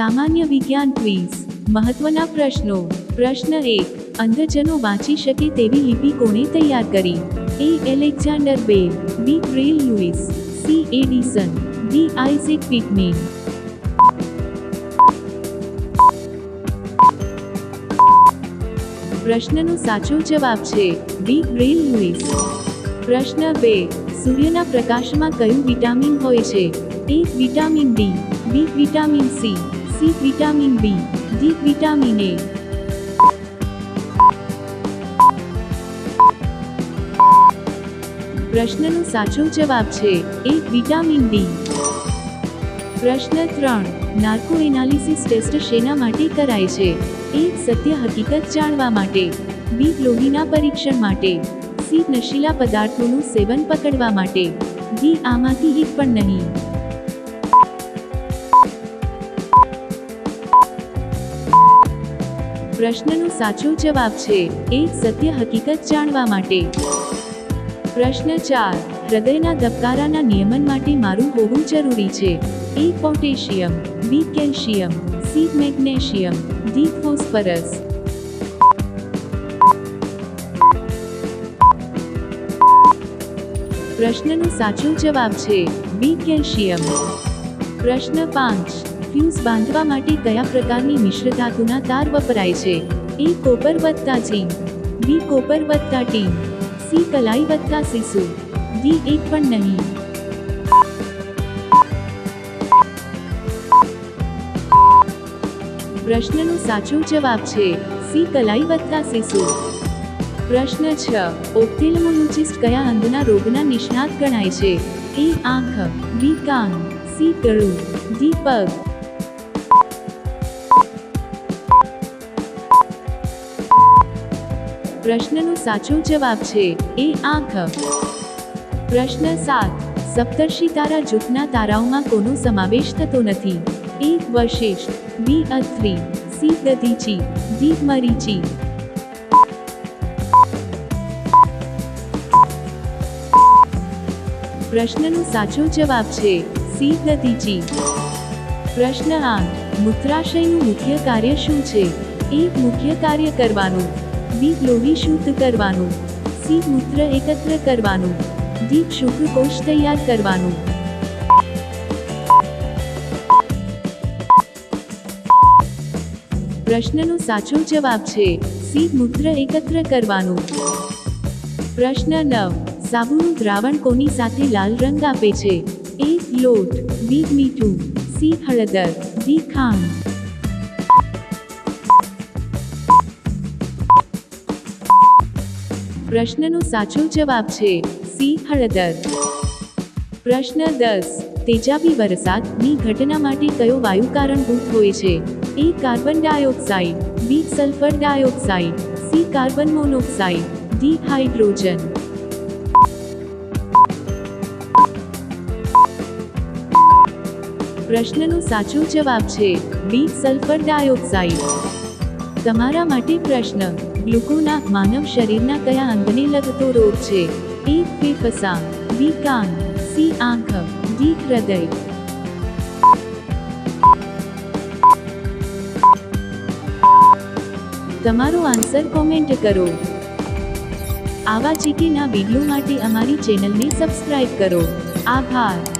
સામાન્ય વિજ્ઞાન ક્વિઝ. મહત્વના પ્રશ્નો. પ્રશ્ન એક. અંધજનો વાંચી શકે તેવી લિપિ કોણે તૈયાર કરી? A Alexander Bell. B trail Louis. C Edison. D Isaac પિકમેન પ્રશ્નનો સાચો જવાબ છે ડી ગ્રેલ લુઇસ. પ્રશ્ન બે. સૂર્યના પ્રકાશમાં કયું વિટામિન હોય છે? A vitamin D, B vitamin C. C vitamin B, D vitamin A. પ્રશ્નનો સાચો જવાબ છે એ વિટામિન ડી. પ્રશ્ન ત્રણ નાર્કો એનાલિસિસ ટેસ્ટ શેના માટે કરાય છે? એ સત્ય હકીકત જાણવા માટે, બી લોહીના પરીક્ષણ માટે, સી નશીલા પદાર્થોનું સેવન પકડવા માટે, ડી આમાંથી એક પણ નહીં. પ્રશ્નનો સાચો જવાબ છે, એ સત્ય હકીકત જાણવા માટે. પ્રશ્ન ચાર, હૃદયના ધબકારાના નિયમન માટે મારું હોવું જરૂરી છે. A potassium, B calcium, C magnesium, D phosphorus. પ્રશ્નનો સાચો જવાબ છે, બી કેલ્શિયમ. પ્રશ્ન પાંચ ફ્યુઝ બાંધવા માટે કયા પ્રકારની મિશ્ર ધાતુના તાર વપરાય છે? એ કોપર વત્તા ઝીંક બી કોપર વત્તા ટીન. સી કલાઈ વત્તા સીસુ. ડી એક પણ નહીં. પ્રશ્નનો સાચો જવાબ છે સી કલાઈ વત્તા સીસુ. પ્રશ્ન છ. ઓપ્થેલ્મોલોજિસ્ટ કયા અંગના રોગના નિષ્ણાત ગણાય છે? એ આંખ. બી કાન. સી ગળું ડી પગ. પ્રશ્નનો સાચો જવાબ છે એ આંખ. પ્રશ્ન સાત, સપ્તર્ષિ તારા જૂથના તારાઓમાં કોનો સમાવેશ થતો નથી? A, Vashishtha, B, Atri, C, Dadhichi, D, Marichi. પ્રશ્નનો સાચો જવાબ છે સી, દધીચી. પ્રશ્ન આઠ, મૂત્રાશયનું મુખ્ય કાર્ય શું છે? એ, મુખ્ય કાર્ય કરવાનું. બી લોહી શુદ્ધ કરવાનું. સી મૂત્ર એકત્ર કરવાનું. ડી શુક્રકોષ તૈયાર કરવાનું. પ્રશ્નનો સાચો જવાબ છે સી મૂત્ર એકત્ર કરવાનું. પ્રશ્ન નવ. સાબુનું દ્રાવણ કોની સાથે લાલ રંગ આપે છે? એ લોટ, બી મીઠું, સી હળદર, ડી ખાંડ. પ્રશ્નનો સાચો જવાબ છે સી, હળદર. પ્રશ્ન દસ, તેજાબી વરસાદની ઘટના માટે કયો વાયુ કારણભૂત હોય છે? A, carbon dioxide, B, sulphur dioxide, C, carbon monoxide, D, hydrogen. પ્રશ્નનો સાચો જવાબ છે બી, સલ્ફર ડાયોક્સાઇડ. તમારા માટે પ્રશ્ન ગ્લુકોના માનવ શરીરના કયા અંગને લગતો રોગ છે? એ ફેફસા બી, કાન, સી, આંખ, ડી, હૃદય. તમારો આન્સર કોમેન્ટ કરો. આવા જીકેના વીડિયો માટે અમારી ચેનલને સબસ્ક્રાઇબ કરો. આભાર.